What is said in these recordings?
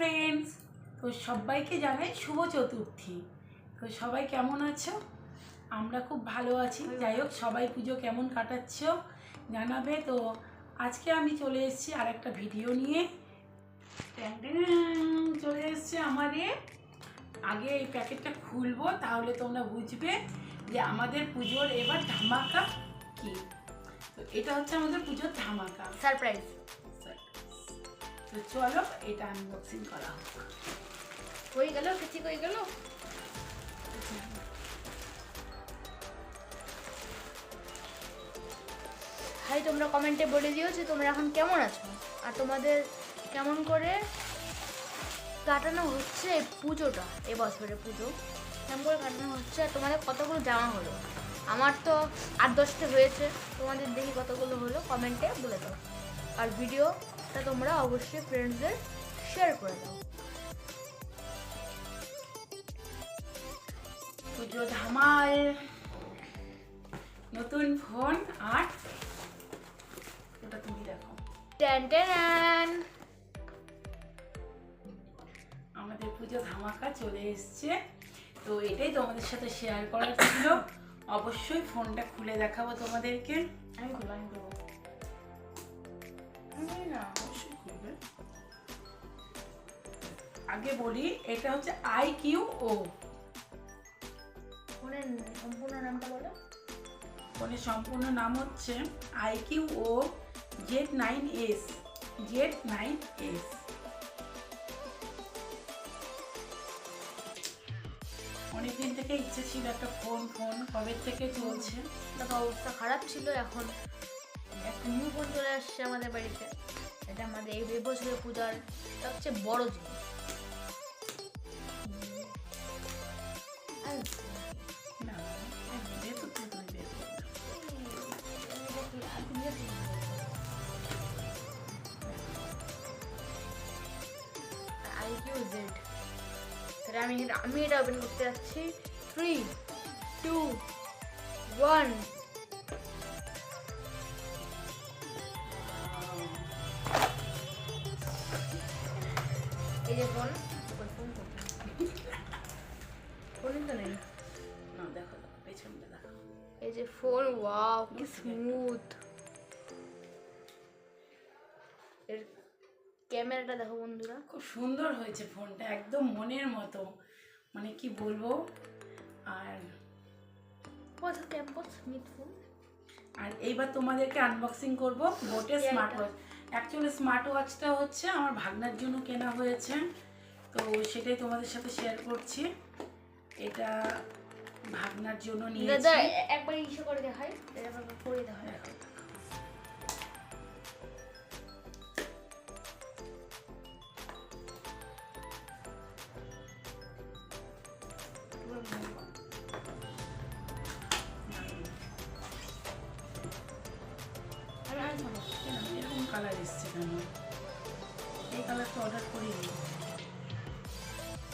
Friends তো সবাইকে জানাই শুভ চতুর্থী। তো সবাই কেমন আছো? আমরা খুব ভালো আছি। যাই হোক, সবাই পুজো কেমন কাটাচ্ছ জানাবে। তো আজকে আমি চলে এসেছি আর একটা ভিডিও নিয়ে। চলে এসেছে আমাদের। আগে এই প্যাকেটটা খুলবো, তাহলে তোমরা বুঝবে যে আমাদের পুজোর এবার ধামাকা কি। তো এটা হচ্ছে আমাদের পুজোর ধামাকা। সারপ্রাইজ। চলো, এটা আনবক্সিং করা হোক। হয়ে গেল, কিছু হয়ে গেল? হাই তোমরা কমেন্টে বলে দিও যে তোমরা এখন কেমন আছো? আর তোমাদের কেমন করে কাটানো হচ্ছে পুজোটা, এ বছরের পুজো? কেমন করে কাটানো হচ্ছে আর তোমাদের কতগুলো জামা হলো? আমার তো আট দশটা হয়েছে, তোমাদের দেখি কতগুলো হলো, কমেন্টে বলে দাও। আর ভিডিওটা তোমরা অবশ্যই ফ্রেন্ডসদের শেয়ার করে দাও। পুজো ধামাল নতুন ফোন আর ওটা তুমি দেখো। ট্যান ট্যান আমাদের পুজো ধামাকা চলে এসছে। তো এটাই তোমাদের সাথে শেয়ার করার ছিল। অবশ্যই ফোনটা খুলে দেখাবো তোমাদেরকে। আমি খুলবো আমি খুলবো আমি না অবশ্যই খুলবে আগে বলি এটা হচ্ছে আই কিউ ও। ফোনের সম্পূর্ণ নামটা বলো। ফোনের সম্পূর্ণ নাম হচ্ছে I Q O Z nine S Z nine S. অনেকদিন থেকে ইচ্ছে ছিল একটা ফোন ফোন কবে থেকে চলছে? অবস্থা খারাপ ছিল এখন। নিউ ফোন চলে আসছে আমাদের বাড়িতে। এটা আমাদের এই বছরের পূজার সবচেয়ে বড় জিনিস। আমি আমি এটা ওপেন করতে যাচ্ছি। থ্রি টু ওয়ান এই যে ফোন ফোন ফোনই তো নেই? না দেখো দেখো পেছনটা দেখো। এই যে ফোন ওয়াও কি স্মুথ এর ক্যামেরাটা দেখো বন্ধুরা। খুব সুন্দর হয়েছে ফোনটা একদম মনের মতো। মানে কি বলব? আর কত ক্যাম্পাস স্মিথ ফোন আর এইবার তোমাদেরকে আনবক্সিং করব বোটে কি স্মার্ট ওয়াচ অ্যাকচুয়ালি স্মার্ট ওয়াচটা হচ্ছে আমার ভাগনার জন্য কেনা হয়েছে। তো সেটাই তোমাদের সাথে শেয়ার করছি। এটা ভাগনার জন্য নিয়ে নিয়েছি একবার ইসে করে দেখাই। দেখাই দেখো, দেখো। কালার এসছে কেন? এই কালারটা অর্ডার করিনি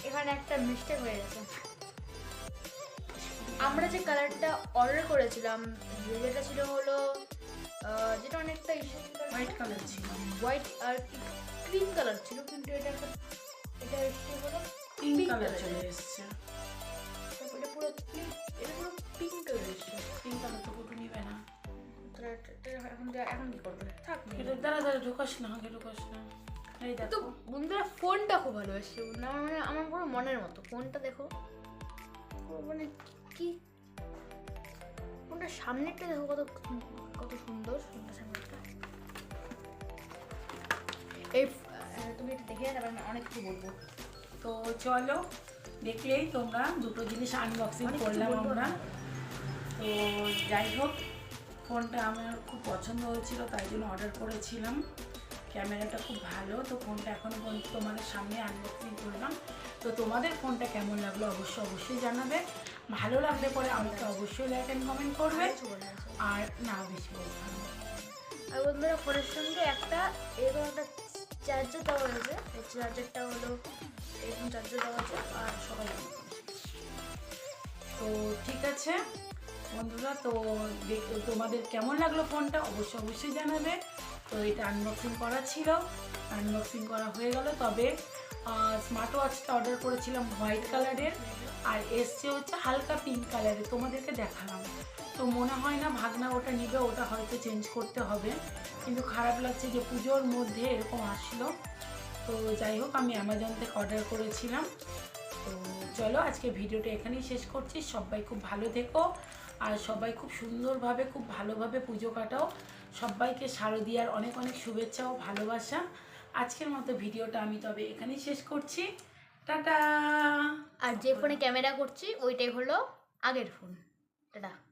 এখানে একটা মিস্টেক হয়ে গেছে। আমরা যে কালারটা অর্ডার করেছিলাম যেটা ছিল হলো যেটা অনেকটা হোয়াইট কালার ছিল। হোয়াইট আর ক্রিম কালার ছিল কিন্তু এটা একটা এটা এসছে হলো পিঙ্ক কালার চলে এসছে। এটা পুরো pink, এটা পুরো পিঙ্ক কালার এসছে। পিঙ্ক কালার তো কুটু নিবে না। এখন এখন কি করবে? থাক দাঁড়া দাঁড়া ঢোকাস না আগে ঢোকাস না। এই দেখো। বন্ধুরা ফোনটা খুব ভালো এসছে বন্ধুরা মানে আমার পুরো মনের মতো। ফোনটা দেখো। মানে কি? ফোনটার সামনেরটা দেখো কত কত সুন্দর ফোনটার সামনেরটা। এই তুমি এটা দেখে তারপর আমি অনেক কিছু বলব। তো চলো দেখলেই তোমরা দুটো জিনিস আনবক্সিং করলাম আমরা। তো যাই হোক ফোনটা আমার খুব পছন্দ হয়েছিল তাই জন্য অর্ডার করেছিলাম। ক্যামেরাটা খুব ভালো তো ফোনটা এখনও পর্যন্ত তোমাদের সামনে আনবক্সিং করলাম। তো তোমাদের ফোনটা কেমন লাগল অবশ্যই অবশ্যই জানাবে। ভালো লাগলে পরে আমাকে অবশ্যই লাইক অ্যান্ড কমেন্ট করবে। আর না বেশি। আর বন্ধুরা ফোনের সঙ্গে একটা এরকম একটা চার্জার দেওয়া হয়েছে। এই চার্জারটা হলো এরকম চার্জার দেওয়া আছে আর সবাই তো ঠিক আছে। বন্ধুরা, তো তোমাদের কেমন লাগল ফোনটা অবশ্যই অবশ্যই জানাবে। তো এটা আনবক্সিং করা ছিল আনবক্সিং করা হয়ে গেল। তবে স্মার্ট ওয়াচটা অর্ডার করেছিলাম হোয়াইট কালারের আর এসছে হচ্ছে হালকা পিঙ্ক কালারের তোমাদেরকে দেখালাম। তো মনে হয় না ভাগনা ওটা নিবে, ওটা হয়তো চেঞ্জ করতে হবে। কিন্তু খারাপ লাগছে যে পুজোর মধ্যে এরকম আসলো। তো যাই হোক, আমি অ্যামাজন থেকে অর্ডার করেছিলাম। তো চলো, আজকে ভিডিওটা এখানেই শেষ করছি। সবাই খুব ভালো থেকো। আর সবাই খুব সুন্দরভাবে, খুব ভালোভাবে পুজো কাটাও। সবাইকে শারদীয়ার অনেক অনেক শুভেচ্ছা ও ভালোবাসা। আজকের মতো ভিডিওটা আমি তবে এখানেই শেষ করছি। টাটা! আর যে ফোনে ক্যামেরা করছি, ওইটাই হলো আগের ফোন। টাটা!